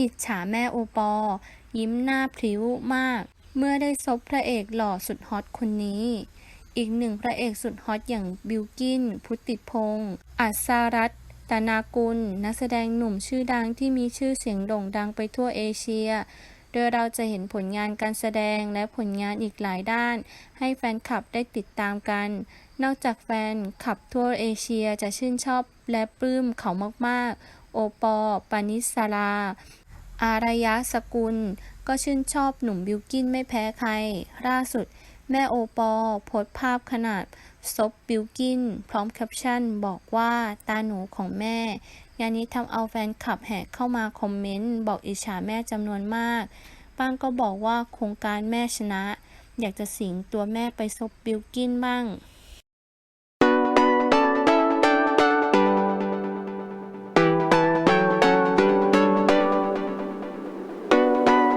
อิจฉาแม่โอปอ ยิ้มหน้าพริ้วมาก เมื่อได้ซบพระเอกหล่อสุดฮอตคนนี้ อีกหนึ่งพระเอกสุดฮอตอย่างบิลกิน พุทธิพงศ์อัศรัตตนากุล นักแสดงหนุ่มชื่อดังที่มีชื่อเสียงโด่งดังไปทั่วเอเชีย โดยเราจะเห็นผลงานการแสดงและผลงานอีกหลายด้าน ให้แฟนคลับได้ติดตามกัน นอกจากแฟนคลับทั่วเอเชียจะชื่นชอบและปลื้มเขามากๆ โอปอ ปานิสรา อารยะสกุล ก็ชื่นชอบหนุ่มบิลกินไม่แพ้ใคร ล่าสุด แม่โอปอโพสภาพขนาดซบบิลกิน พร้อมแคปชั่น บอกว่าตาหนูของแม่ งานนี้ทำเอาแฟนคลับแห่เข้ามาคอมเมนต์ บอกอิจฉาแม่จำนวนมากป้างก็บอกว่าโครงการแม่ชนะ อยากจะสิงตัวแม่ไปซบบิลกินบ้าง